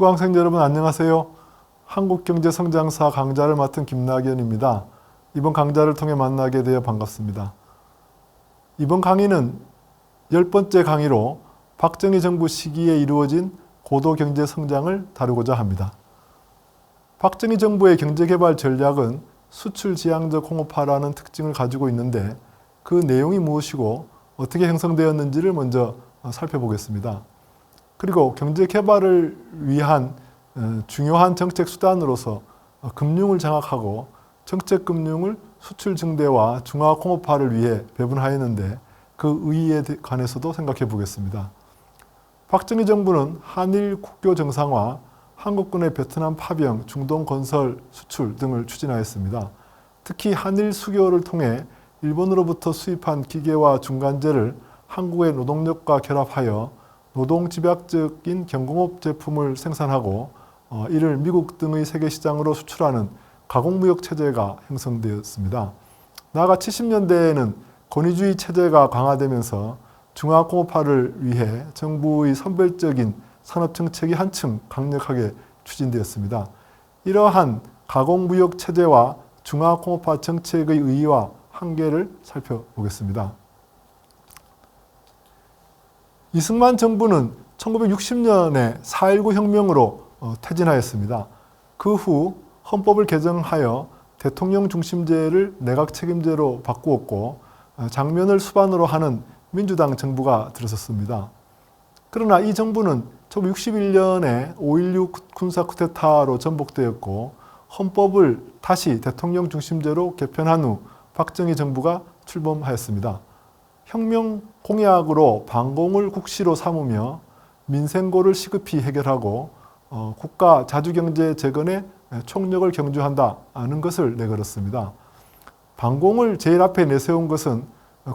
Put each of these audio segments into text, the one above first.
수강생 여러분 안녕하세요. 한국경제성장사 강좌를 맡은 김낙연입니다. 이번 강좌를 통해 만나게 되어 반갑습니다. 이번 강의는 열 번째 강의로 박정희 정부 시기에 이루어진 고도 경제 성장을 다루고자 합니다. 박정희 정부의 경제개발 전략은 수출 지향적 홍업화라는 특징을 가지고 있는데 그 내용이 무엇이고 어떻게 형성되었는지를 먼저 살펴보겠습니다. 그리고 경제 개발을 위한 어, 중요한 정책 수단으로서 어, 금융을 장악하고 정책 금융을 수출 증대와 중화 공업화를 위해 배분하였는데 그 의의에 관해서도 생각해 보겠습니다. 박정희 정부는 한일 국교 정상화, 한국군의 베트남 파병, 중동 건설, 수출 등을 추진하였습니다. 특히 한일 수교를 통해 일본으로부터 수입한 기계와 중간재를 한국의 노동력과 결합하여 노동 집약적인 경공업 제품을 생산하고 어, 이를 미국 등의 세계 시장으로 수출하는 가공무역 체제가 형성되었습니다. 나아가 70년대에는 권위주의 체제가 강화되면서 중화공업화를 위해 정부의 선별적인 산업 정책이 한층 강력하게 추진되었습니다. 이러한 가공무역 체제와 중화공업화 정책의 의의와 한계를 살펴보겠습니다. 이승만 정부는 1960년에 4.19 혁명으로 어, 퇴진하였습니다. 그 후 헌법을 개정하여 대통령 중심제를 내각 책임제로 바꾸었고 어, 장면을 수반으로 하는 민주당 정부가 들어섰습니다. 그러나 이 정부는 1961년에 5.16 군사 쿠데타로 전복되었고 헌법을 다시 대통령 중심제로 개편한 후 박정희 정부가 출범하였습니다. 혁명 공약으로 반공을 국시로 삼으며 민생고를 시급히 해결하고 어, 국가 자주경제 재건에 총력을 경주한다는 것을 내걸었습니다. 반공을 제일 앞에 내세운 것은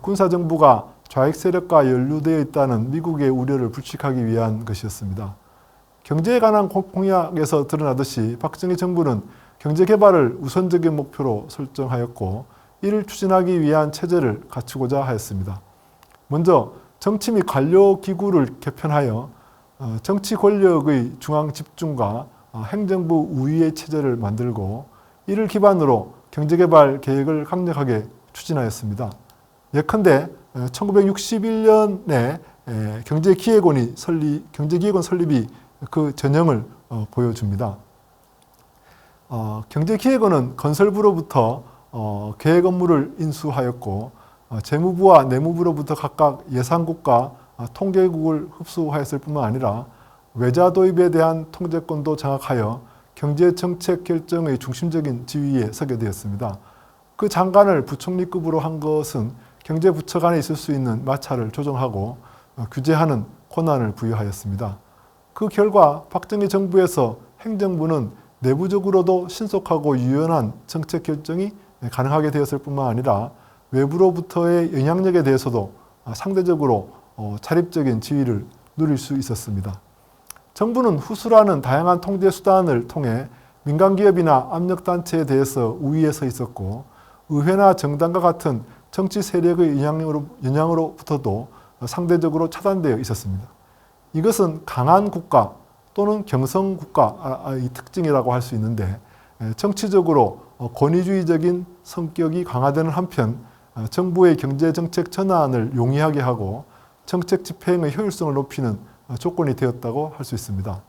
군사정부가 좌익 세력과 연루되어 있다는 미국의 우려를 불식하기 위한 것이었습니다. 경제에 관한 공약에서 드러나듯이 박정희 정부는 경제 개발을 우선적인 목표로 설정하였고 이를 추진하기 위한 체제를 갖추고자 하였습니다. 먼저 정치 및 관료 기구를 개편하여 어, 정치 권력의 중앙 집중과 어, 행정부 우위의 체제를 만들고 이를 기반으로 경제개발 계획을 강력하게 추진하였습니다. 예컨대 1961년에 어, 경제기획원이 설립, 경제기획원 설립이 그 전형을 보여줍니다. 경제기획원은 건설부로부터 계획 업무를 인수하였고 재무부와 내무부로부터 각각 예산국과 아, 통계국을 흡수하였을 뿐만 아니라 외자 도입에 대한 통제권도 장악하여 경제 정책 결정의 중심적인 지위에 서게 되었습니다. 그 장관을 부총리급으로 한 것은 경제부처 간에 있을 수 있는 마찰을 조정하고 어, 규제하는 권한을 부여하였습니다. 그 결과 박정희 정부에서 행정부는 내부적으로도 신속하고 유연한 정책 결정이 가능하게 되었을 뿐만 아니라 외부로부터의 영향력에 대해서도 상대적으로 어, 자립적인 지위를 누릴 수 있었습니다. 정부는 후수라는 다양한 통제 수단을 통해 민간 기업이나 압력 단체에 대해서 우위에 서 있었고 의회나 정당과 같은 정치 세력의 영향으로, 영향으로부터도 상대적으로 차단되어 있었습니다. 이것은 강한 국가 또는 경성 국가의 특징이라고 할 수 있는데 정치적으로 권위주의적인 성격이 강화되는 한편 정부의 경제 정책 전환을 용이하게 하고 정책 집행의 효율성을 높이는 조건이 되었다고 할 수 있습니다.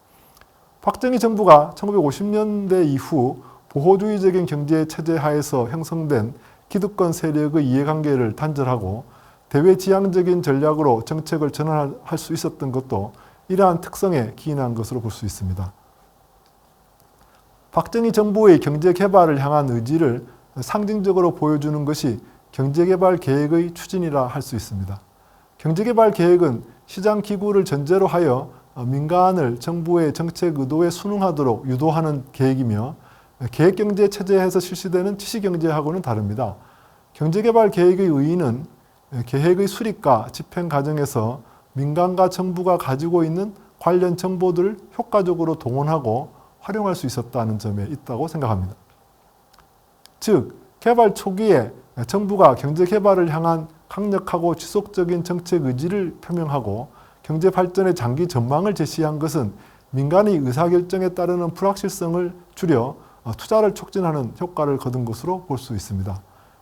박정희 정부가 1950년대 이후 보호주의적인 경제 체제 하에서 형성된 기득권 세력의 이해관계를 단절하고 대외지향적인 전략으로 정책을 전환할 수 있었던 것도 이러한 특성에 기인한 것으로 볼 수 있습니다. 박정희 정부의 경제 개발을 향한 의지를 상징적으로 보여주는 것이 경제개발 계획의 추진이라 할 수 있습니다. 경제개발 계획은 시장 기구를 전제로 하여 민간을 정부의 정책 의도에 순응하도록 유도하는 계획이며 계획경제 체제에서 실시되는 지시경제하고는 다릅니다. 경제개발 계획의 의의는 계획의 수립과 집행 과정에서 민간과 정부가 가지고 있는 관련 정보들을 효과적으로 동원하고 활용할 수 있었다는 점에 있다고 생각합니다. 즉, 개발 초기에 정부가 경제 개발을 향한 강력하고 지속적인 정책 의지를 표명하고 경제 발전의 장기 전망을 제시한 것은 민간의 의사결정에 따르는 불확실성을 줄여 어, 투자를 촉진하는 효과를 거둔 것으로 볼 수 있습니다.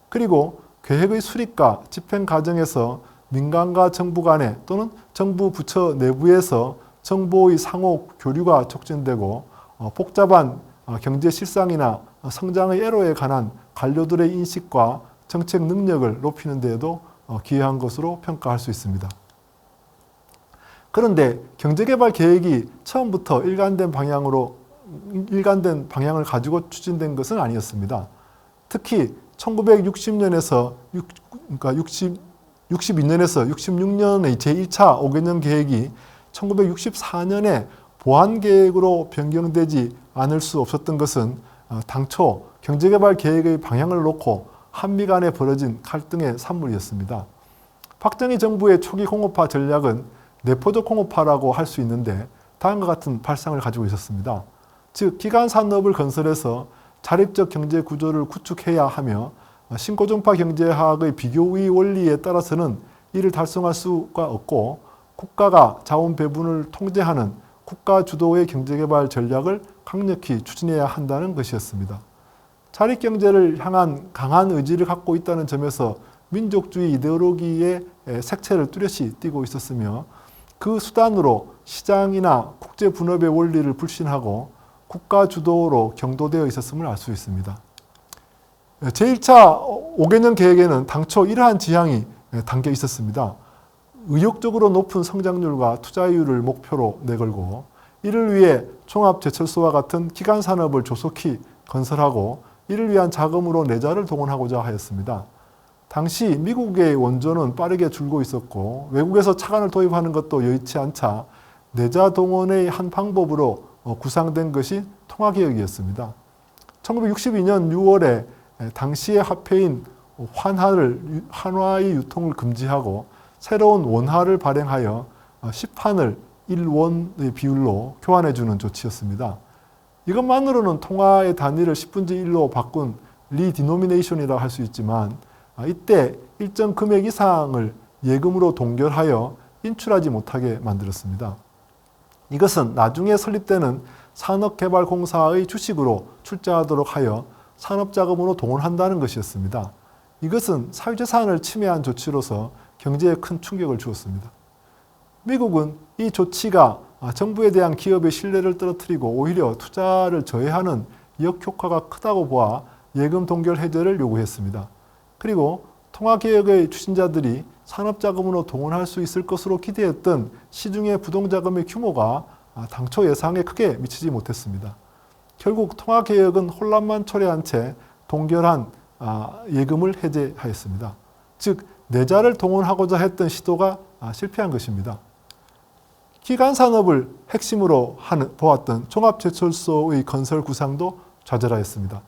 그리고 계획의 수립과 집행 과정에서 민간과 정부 간에 또는 정부 부처 내부에서 정보의 상호 교류가 촉진되고 어, 복잡한 어, 경제 실상이나 성장의 애로에 관한 관료들의 인식과 정책 능력을 높이는 데에도 어, 기여한 것으로 평가할 수 있습니다. 그런데 경제개발 계획이 처음부터 일관된 방향으로 일관된 방향을 가지고 추진된 것은 아니었습니다. 특히 1960년에서 6, 그러니까 60, 62년에서 66년의 제1차 5개년 계획이 1964년에 보완 계획으로 변경되지 않을 수 없었던 것은 어, 당초 경제개발 계획의 방향을 놓고 한미 간에 벌어진 갈등의 산물이었습니다. 박정희 정부의 초기 공업화 전략은 내포적 공업화라고 할 수 있는데 다음과 같은 발상을 가지고 있었습니다. 즉 기간 산업을 건설해서 자립적 경제 구조를 구축해야 하며 신고종파 경제학의 비교의 원리에 따라서는 이를 달성할 수가 없고 국가가 자원 배분을 통제하는 국가 주도의 경제개발 전략을 강력히 추진해야 한다는 것이었습니다. 자립 경제를 향한 강한 의지를 갖고 있다는 점에서 민족주의 이데올로기의 색채를 뚜렷이 띠고 있었으며 그 수단으로 시장이나 국제 분업의 원리를 불신하고 국가 주도로 경도되어 있었음을 알 수 있습니다. 제1차 5개년 계획에는 당초 이러한 지향이 담겨 있었습니다. 의욕적으로 높은 성장률과 투자율을 목표로 내걸고 이를 위해 종합제철소와 같은 기간 산업을 조속히 건설하고 이를 위한 자금으로 내자를 동원하고자 하였습니다. 당시 미국의 원조는 빠르게 줄고 있었고 외국에서 차관을 도입하는 것도 여의치 않자 내자 동원의 한 방법으로 어, 구상된 것이 통화개혁이었습니다. 1962년 6월에 당시의 화폐인 환화를 환화의 유통을 금지하고 새로운 원화를 발행하여 10판을 어, 1원의 비율로 교환해주는 조치였습니다. 이것만으로는 통화의 단위를 10분의 1로 바꾼 리디노미네이션이라고 할 수 있지만 아, 이때 일정 금액 이상을 예금으로 동결하여 인출하지 못하게 만들었습니다. 이것은 나중에 설립되는 산업개발공사의 주식으로 출자하도록 하여 산업자금으로 동원한다는 것이었습니다. 이것은 사유재산을 침해한 조치로서 경제에 큰 충격을 주었습니다. 미국은 이 조치가 정부에 대한 기업의 신뢰를 떨어뜨리고 오히려 투자를 저해하는 역효과가 크다고 보아 예금 동결 해제를 요구했습니다. 그리고 통화개혁의 추진자들이 산업자금으로 동원할 수 있을 것으로 기대했던 시중의 부동자금의 규모가 당초 예상에 크게 미치지 못했습니다. 결국 통화개혁은 혼란만 초래한 채 동결한 아, 예금을 해제하였습니다. 즉 내자를 동원하고자 했던 시도가 아, 실패한 것입니다. 기간 산업을 핵심으로 하는, 보았던 종합제철소의 건설 구상도 좌절하였습니다.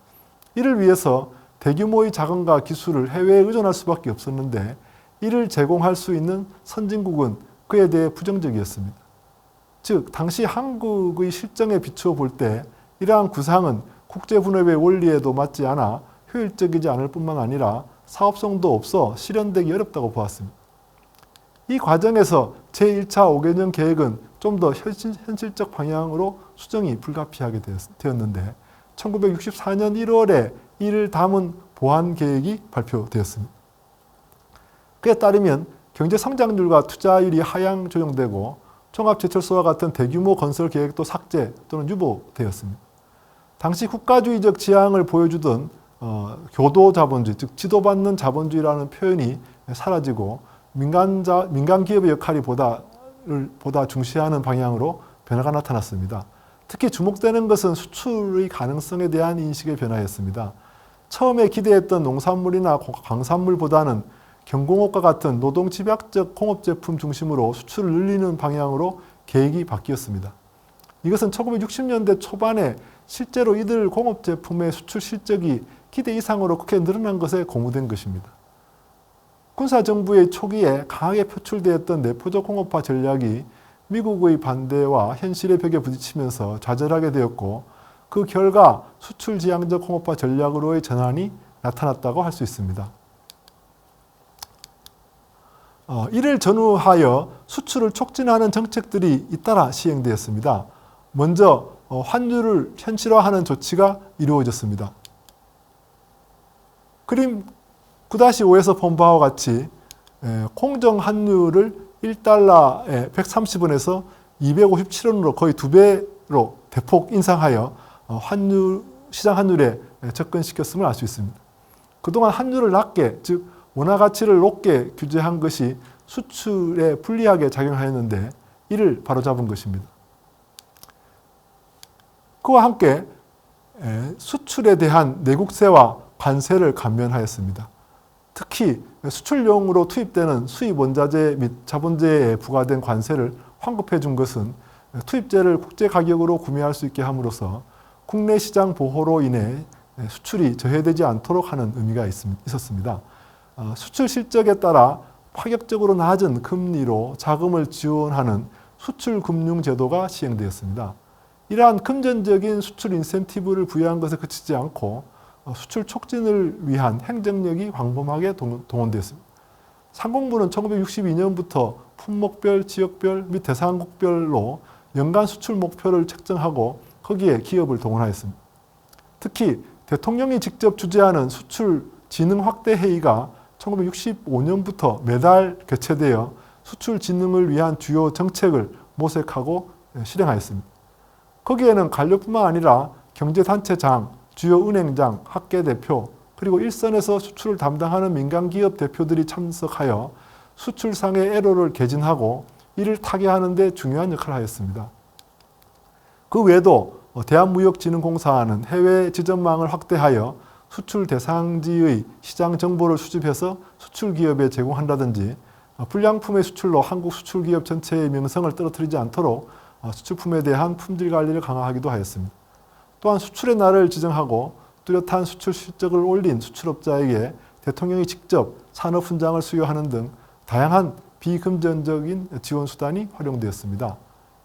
이를 위해서 대규모의 자금과 기술을 해외에 의존할 수밖에 없었는데 이를 제공할 수 있는 선진국은 그에 대해 부정적이었습니다. 즉 당시 한국의 실정에 비추어 볼 때 이러한 구상은 국제분업의 원리에도 맞지 않아 효율적이지 않을 뿐만 아니라 사업성도 없어 실현되기 어렵다고 보았습니다. 이 과정에서 제1차 5개년 계획은 좀 더 현실적 방향으로 수정이 불가피하게 되었는데 1964년 1월에 이를 담은 보완 계획이 발표되었습니다. 그에 따르면 경제 성장률과 투자율이 하향 조정되고 종합제철소와 같은 대규모 건설 계획도 삭제 또는 유보되었습니다. 당시 국가주의적 지향을 보여주던 어, 교도 자본주의, 즉 지도받는 자본주의라는 표현이 사라지고 민간자, 민간 기업의 역할이 보다를 보다 중시하는 방향으로 변화가 나타났습니다. 특히 주목되는 것은 수출의 가능성에 대한 인식의 변화였습니다. 처음에 기대했던 농산물이나 광산물보다는 경공업과 같은 노동 집약적 공업 제품 중심으로 수출을 늘리는 방향으로 계획이 바뀌었습니다. 이것은 1960년대 초반에 실제로 이들 공업 제품의 수출 실적이 기대 이상으로 크게 늘어난 것에 고무된 것입니다. 군사정부의 초기에 강하게 표출되었던 내포적 공업화 전략이 미국의 반대와 현실의 벽에 부딪히면서 좌절하게 되었고 그 결과 수출 지향적 공업화 전략으로의 전환이 나타났다고 할 수 있습니다. 어, 이를 전후하여 수출을 촉진하는 정책들이 잇따라 시행되었습니다. 먼저 어, 환율을 현실화하는 조치가 이루어졌습니다. 그림 9-5에서 본 바와 같이 에, 공정 환율을 1달러에 130원에서 257원으로 거의 두 배로 대폭 인상하여 어, 환율 시장 환율에 접근시켰음을 알 수 있습니다. 그동안 환율을 낮게 즉 원화 가치를 높게 규제한 것이 수출에 불리하게 작용하였는데 이를 바로잡은 것입니다. 그와 함께 수출에 대한 내국세와 관세를 감면하였습니다. 특히 수출용으로 투입되는 수입 원자재 및 자본재에 부과된 관세를 환급해 준 것은 투입재를 국제 가격으로 구매할 수 있게 함으로써 국내 시장 보호로 인해 수출이 저해되지 않도록 하는 의미가 있었습니다. 어, 수출 실적에 따라 파격적으로 낮은 금리로 자금을 지원하는 수출 금융 제도가 시행되었습니다. 이러한 금전적인 수출 인센티브를 부여한 것에 그치지 않고 어, 수출 촉진을 위한 행정력이 광범하게 동원되었습니다. 상공부는 1962년부터 품목별, 지역별 및 대상국별로 연간 수출 목표를 책정하고 거기에 기업을 동원하였습니다. 특히 대통령이 직접 주재하는 수출 진흥 확대 회의가 1965년부터 매달 개최되어 수출 진흥을 위한 주요 정책을 모색하고 실행하였습니다. 거기에는 관료뿐만 아니라 경제단체장, 주요 은행장, 학계 대표, 그리고 일선에서 수출을 담당하는 민간 기업 대표들이 참석하여 수출상의 애로를 개진하고 이를 타개하는 데 중요한 역할을 하였습니다. 그 외에도 대한무역진흥공사는 해외 지점망을 확대하여 수출 대상지의 시장 정보를 수집해서 수출 기업에 제공한다든지 불량품의 수출로 한국 수출 기업 전체의 명성을 떨어뜨리지 않도록 수출품에 대한 품질 관리를 강화하기도 하였습니다. 또한 수출의 날을 지정하고 뚜렷한 수출 실적을 올린 수출업자에게 대통령이 직접 산업 훈장을 수여하는 등 다양한 비금전적인 지원 수단이 활용되었습니다.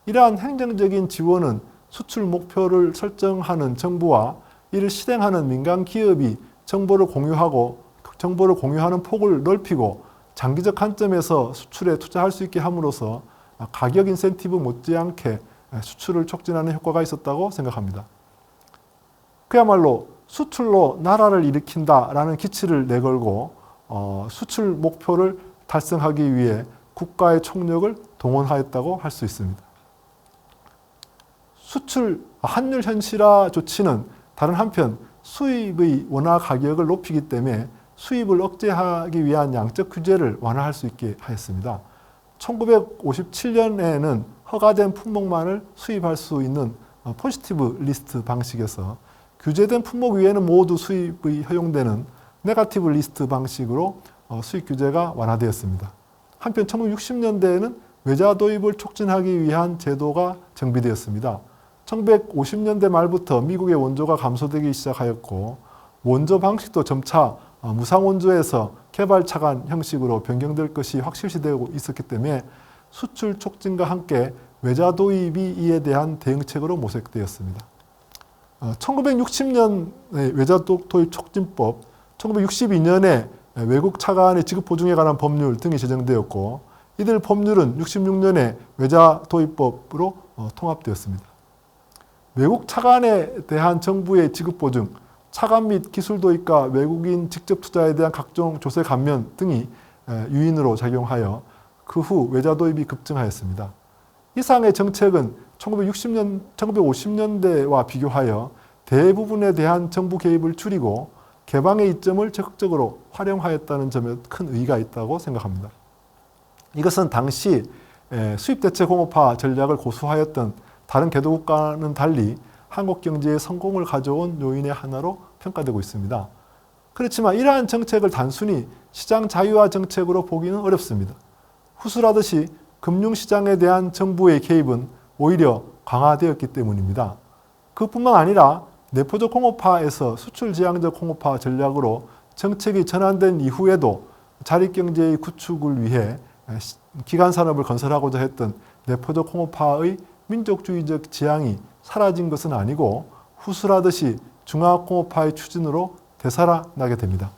이러한 행정적인 지원은 수출 목표를 설정하는 정부와 이를 실행하는 민간 기업이 정보를 공유하고 정보를 공유하는 폭을 넓히고 장기적 관점에서 수출에 투자할 수 있게 함으로써 가격 인센티브 못지않게 수출을 촉진하는 효과가 있었다고 생각합니다. 그야말로 수출로 나라를 일으킨다라는 기치를 내걸고 어, 수출 목표를 달성하기 위해 국가의 총력을 동원하였다고 할 수 있습니다. 수출 환율 현실화 조치는 다른 한편 수입의 원화 가격을 높이기 때문에 수입을 억제하기 위한 양적 규제를 완화할 수 있게 하였습니다. 1957년에는 허가된 품목만을 수입할 수 있는 어, 포지티브 리스트 방식에서 규제된 품목 위에는 모두 수입이 허용되는 네가티브 리스트 방식으로 어, 수입 규제가 완화되었습니다. 한편 1960년대에는 외자 도입을 촉진하기 위한 제도가 정비되었습니다. 1950년대 말부터 미국의 원조가 감소되기 시작하였고 원조 방식도 점차 어, 무상 원조에서 개발 차관 형식으로 변경될 것이 확실시되고 있었기 때문에 수출 촉진과 함께 외자 도입이 이에 대한 대응책으로 모색되었습니다. 1960년 어, 외자 도입 촉진법, 1962년에 외국 차관의 지급 보증에 관한 법률 등이 제정되었고 이들 법률은 66년에 외자 도입법으로 어, 통합되었습니다. 외국 차관에 대한 정부의 지급 보증, 차관 및 기술 도입과 외국인 직접 투자에 대한 각종 조세 감면 등이 유인으로 작용하여 그 후 외자 도입이 급증하였습니다. 이상의 정책은 1960년, 1950년대와 비교하여 대부분에 대한 정부 개입을 줄이고 개방의 이점을 적극적으로 활용하였다는 점에 큰 의의가 있다고 생각합니다. 이것은 당시 수입대체 공업화 전략을 고수하였던 다른 개도국가는 달리 한국 경제의 성공을 가져온 요인의 하나로 평가되고 있습니다. 그렇지만 이러한 정책을 단순히 시장 자유화 정책으로 보기는 어렵습니다. 후술하듯이 금융시장에 대한 정부의 개입은 오히려 강화되었기 때문입니다. 그뿐만 아니라 내포적 공업화에서 수출 지향적 공업화 전략으로 정책이 전환된 이후에도 자립경제의 구축을 위해 기간산업을 건설하고자 했던 내포적 공업화의 민족주의적 지향이 사라진 것은 아니고 후술하듯이 중화공업화의 추진으로 되살아나게 됩니다.